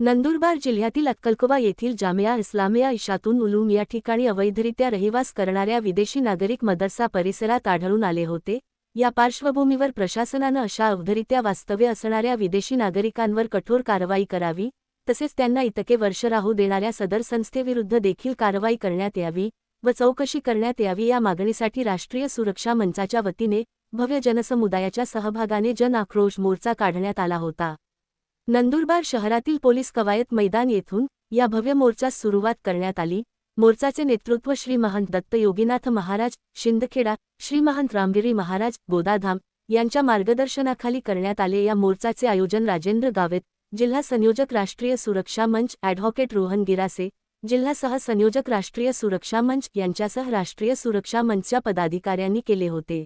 नंदुरबार जिल्ह्यातील अक्कलकोवा येथील जामिया इस्लामिया इशातून उलूम या ठिकाणी अवैधरित्या रहिवास करणाऱ्या विदेशी नागरिक मदरसा परिसरात आढळून आले होते. या पार्श्वभूमीवर प्रशासनानं अशा अवधरित्या वास्तव्य असणाऱ्या विदेशी नागरिकांवर कठोर कारवाई करावी तसेच त्यांना इतके वर्ष राहू देणाऱ्या सदर संस्थेविरुद्ध देखील कारवाई करण्यात यावी व चौकशी करण्यात यावी या मागणीसाठी राष्ट्रीय सुरक्षा मंचाच्या वतीने भव्य जनसमुदायाच्या सहभागाने जन आक्रोश मोर्चा काढण्यात आला होता. नंदुरबार शहरातील पोलीस कवायत मैदान येथून या भव्य मोर्चास सुरुवात करण्यात आली. मोर्चाचे नेतृत्व श्री महंत दत्त योगीनाथ महाराज शिंदखेडा श्री महंत रामगिरी महाराज गोदाधाम यांच्या मार्गदर्शनाखाली करण्यात आले. या मोर्चाचे आयोजन राजेंद्र गावेत जिल्हा संयोजक राष्ट्रीय सुरक्षा मंच ॲडव्होकेट रोहन गिरासे जिल्हा सहसंयोजक राष्ट्रीय सुरक्षा मंच यांच्यासह राष्ट्रीय सुरक्षा मंचच्या पदाधिकाऱ्यांनी केले होते.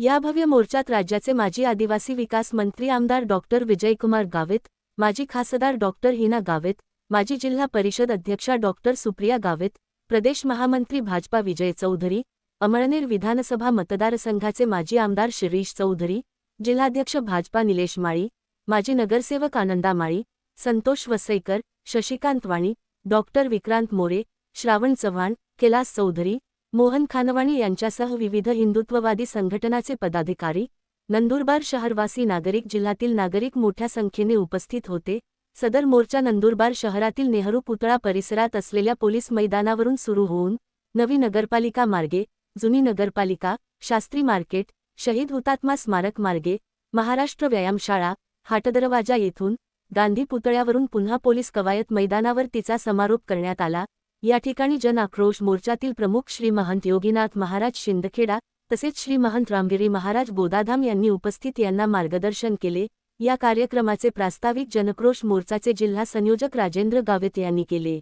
या भव्य मोर्चात राज्याचे माजी आदिवासी विकास मंत्री आमदार डॉक्टर विजयकुमार गावित माजी खासदार डॉक्टर हिना गावित माजी जिल्हा परिषद अध्यक्षा डॉक्टर सुप्रिया गावित प्रदेश महामंत्री भाजपा विजय चौधरी अमळनेर विधानसभा मतदारसंघाचे माजी आमदार शिरीष चौधरी जिल्हाध्यक्ष भाजपा निलेश माळी माजी नगरसेवक आनंदा माळी संतोष वसईकर शशिकांत वाणी डॉक्टर विक्रांत मोरे श्रावण चव्हाण कैलास चौधरी मोहन खानवाणी यांच्यासह विविध हिंदुत्ववादी संघटनाचे पदाधिकारी नंदुरबार शहरवासी नागरिक जिल्ह्यातील नागरिक मोठ्या संख्येने उपस्थित होते. सदर मोर्चा नंदुरबार शहरातील नेहरू पुतळा परिसरात असलेल्या पोलीस मैदानावरून सुरू होऊन नवी नगरपालिका मार्गे जुनी नगरपालिका शास्त्री मार्केट शहीद हुतात्मा स्मारक मार्गे महाराष्ट्र व्यायामशाळा हाटदरवाजा येथून गांधी पुतळ्यावरून पुन्हा पोलीस कवायत मैदानावर तिचा समारोप करण्यात आला. या ठिकाणी जन आक्रोश मोर्चातील प्रमुख श्री महंत योगीनाथ महाराज शिंदखेडा तसेच श्री महंत रामगिरी महाराज बोदाधाम यांनी उपस्थित यांना मार्गदर्शन केले. या कार्यक्रमाचे प्रास्ताविक जनक्रोश मोर्चाचे जिल्हा संयोजक राजेंद्र गावित यांनी केले.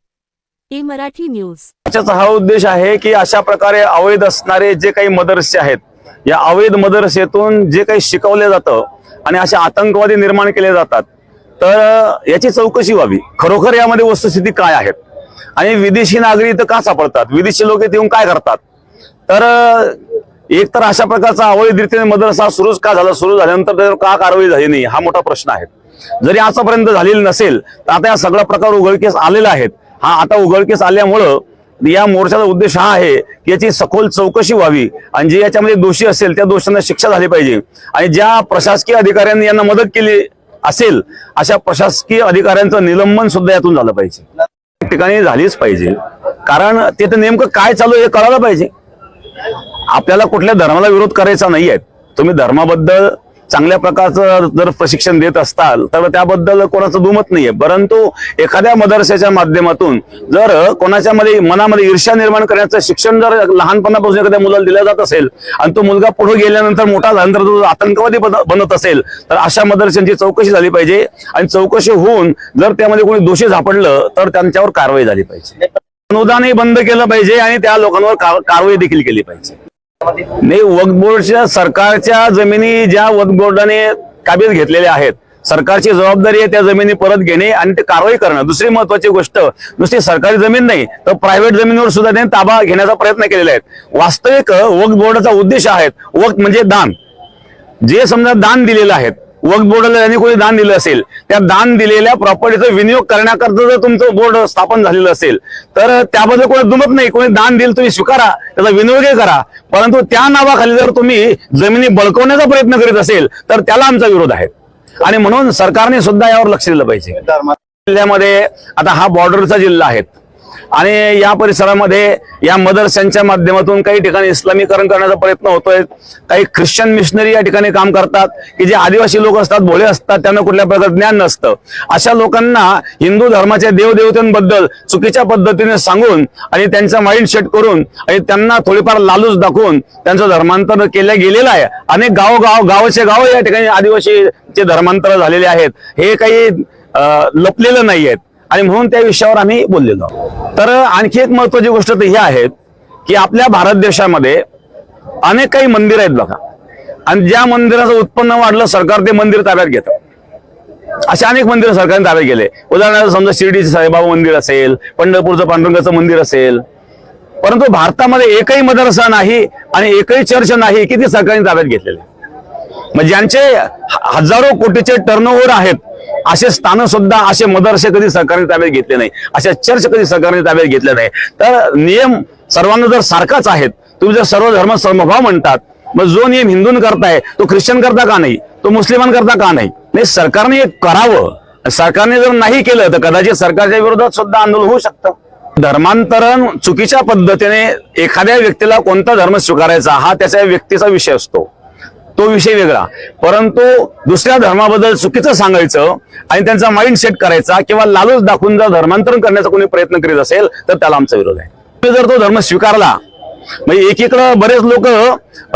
E Marathi news. हा उद्देश आहे की अशा प्रकारे अवैध असणारे जे काही मदरसे आहेत या अवैध मदरसेतून जे काही शिकवले जातं आणि असे आतंकवादी निर्माण केले जातात तर याची चौकशी व्हावी. खरोखर यामध्ये वस्तुस्थिती काय आहेत? आणि विदेशी नागरिक इथं का सापडतात? विदेशी लोक इथे येऊन काय करतात? तर एक तर अशा प्रकारचा अवैधरित्याने मदरसा सुरूच का झाला? सुरू झाल्यानंतर त्याच्यावर का कारवाई झाली नाही? हा मोठा प्रश्न आहे. जरी आतापर्यंत झालेली नसेल तर आता या सगळा प्रकार उघडकीस आलेला आहे हा आता उघडकीस आल्यामुळं या मोर्चाचा उद्देश हा आहे की याची सखोल चौकशी व्हावी आणि जे याच्यामध्ये दोषी असेल त्या दोषांना शिक्षा झाली पाहिजे. आणि ज्या प्रशासकीय अधिकाऱ्यांनी यांना मदत केली असेल अशा प्रशासकीय अधिकाऱ्यांचं निलंबन सुद्धा यातून झालं पाहिजे. ठिकाणी झालीच पाहिजे. कारण तिथे नेमकं काय चालू आहे हे कळायला पाहिजे. आपल्याला कुठल्या धर्माला विरोध करायचा नाहीये. तुम्ही धर्माबद्दल चांगल्या प्रकारचं जर प्रशिक्षण देत असताल तर त्याबद्दल कोणाचं दुमत नाहीये. परंतु एखाद्या मदरशाच्या माध्यमातून जर कोणाच्या मध्ये मनामध्ये ईर्ष्या निर्माण करण्याचं शिक्षण जर लहानपणापासून एखाद्या मुलाला दिलं जात असेल आणि तो मुलगा पुढे गेल्यानंतर मोठा झाल्यानंतर तो आतंकवादी बन- बनत असेल तर अशा मदरशांची चौकशी झाली पाहिजे. आणि चौकशी होऊन जर त्यामध्ये कोणी दोषी झापडलं तर त्यांच्यावर कारवाई झाली पाहिजे. अनुदानही बंद केलं पाहिजे आणि त्या लोकांवर कारवाई देखील केली पाहिजे. नाही वक्फ बोर्डच्या सरकारच्या जमिनी ज्या वक्फ बोर्डाने काबीज घेतलेल्या आहेत सरकारची जबाबदारी आहे त्या जमिनी परत घेणे आणि ते कारवाई करणं. दुसरी महत्वाची गोष्ट नुसती सरकारी जमीन नाही तर प्रायव्हेट जमिनीवर सुद्धा त्यांनी ताबा घेण्याचा प्रयत्न केलेला आहे. वास्तविक वक्फ बोर्डाचा उद्देश आहे वक्फ म्हणजे दान. जे समजा दान दिलेलं आहे वक्त बोर्डाला त्यांनी कोणी दान दिलं असेल त्या दान दिलेल्या प्रॉपर्टीचा विनियोग करण्याकरता जर तुमचं बोर्ड स्थापन झालेलं असेल तर त्याबद्दल कोणी दुमत नाही. कोणी दान दिलं तुम्ही स्वीकारा. त्याचा विनियोगही करा. परंतु त्या नावाखाली जर तुम्ही जमिनी बळकवण्याचा प्रयत्न करीत असेल तर त्याला आमचा विरोध आहे. आणि म्हणून सरकारने सुद्धा यावर लक्ष दिलं पाहिजे. जिल्ह्यामध्ये आता हा बॉर्डरचा जिल्हा आहे. आणि या परिसरामध्ये या मदरशांच्या माध्यमातून काही ठिकाणी इस्लामीकरण करण्याचा प्रयत्न होतोय. काही ख्रिश्चन मिशनरी या ठिकाणी काम करतात की जे आदिवासी लोक असतात भोळे असतात त्यांना कुठल्या प्रकारचं ज्ञान नसतं. अशा लोकांना हिंदू धर्माच्या देवदेवतांबद्दल चुकीच्या पद्धतीने सांगून आणि त्यांचा माइंड सेट करून आणि त्यांना थोडीफार लालूच दाखवून त्यांचं धर्मांतर केलं गेलेलं आहे. अनेक गावोगाव गावाचे गाव या ठिकाणी आदिवासीचे धर्मांतर झालेले आहेत. हे काही लपलेलं नाही आहेत आणि म्हणून त्या विषयावर आम्ही बोललेलो आहोत. तर आणखी एक महत्वाची गोष्ट तर ही आहे की आपल्या भारत देशामध्ये अनेक काही मंदिर आहेत बघा. आणि ज्या मंदिराचं उत्पन्न वाढलं सरकार ते मंदिर ताब्यात घेतं. असे अनेक मंदिर सरकारने ताब्यात गेले उदाहरणार्थ समजा शिर्डीचं साईबाबा मंदिर असेल पंढरपूरचं पांडुरंगाचं मंदिर असेल. परंतु भारतामध्ये एकही मदरसा नाही आणि एकही चर्च नाही की ती सरकारने ताब्यात घेतलेले मग ज्यांचे हजारो कोटीचे टर्नओव्हर आहेत असे स्थानं सुद्धा असे मदरसे कधी सरकारने ताब्यात घेतले नाही. अशा चर्च कधी सरकारने ताब्यात घेतले नाही. तर नियम सर्वांना जर सारखाच आहेत तुम्ही जर सर्व धर्म समभाव म्हणतात मग जो नियम हिंदून करताय तो ख्रिश्चन करता का नाही? तो मुस्लिमांकरता का नाही? नाही सरकारने एक करावं. सरकारने जर नाही केलं तर कदाचित सरकारच्या विरोधात सुद्धा आंदोलन होऊ शकतं. धर्मांतरण चुकीच्या पद्धतीने एखाद्या व्यक्तीला कोणता धर्म स्वीकारायचा हा त्याच्या व्यक्तीचा विषय असतो. तो विषय वेगळा. परंतु दुसऱ्या धर्माबद्दल चुकीचं सांगायचं आणि त्यांचा माइंड सेट करायचा किंवा लालूच दाखवून जर धर्मांतरण करण्याचा कोणी प्रयत्न करीत असेल तर त्याला आमचा विरोध आहे. तुम्ही जर तो धर्म स्वीकारला म्हणजे एकीकडं बरेच लोक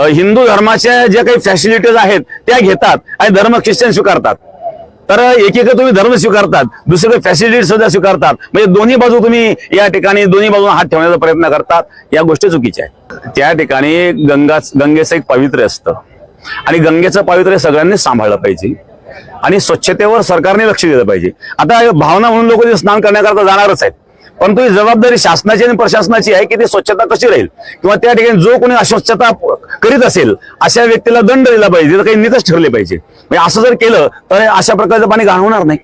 हिंदू धर्माच्या ज्या काही फॅसिलिटीज आहेत त्या घेतात आणि धर्म ख्रिश्चन स्वीकारतात. तर एकीकडे तुम्ही धर्म स्वीकारतात दुसरीकडे फॅसिलिटी सुद्धा स्वीकारतात. म्हणजे दोन्ही बाजू तुम्ही या ठिकाणी दोन्ही बाजूला हात ठेवण्याचा प्रयत्न करतात या गोष्टी चुकीच्या आहेत. त्या ठिकाणी गंगा गंगेचं एक पावित्र्य असतं. आणि गंगेचं पावित्र्य सगळ्यांनी सांभाळलं पाहिजे. आणि स्वच्छतेवर सरकारने लक्ष दिलं पाहिजे. आता भावना म्हणून लोक ते स्नान करण्याकरता जाणारच आहेत. परंतु ही जबाबदारी शासनाची आणि प्रशासनाची आहे की ती स्वच्छता कशी राहील? किंवा त्या ठिकाणी जो कोणी अस्वच्छता करीत असेल अशा व्यक्तीला दंड दिला पाहिजे. तर काही निकष ठरले पाहिजे. म्हणजे असं जर केलं तर अशा प्रकारचं पाणी गाण होणार नाही.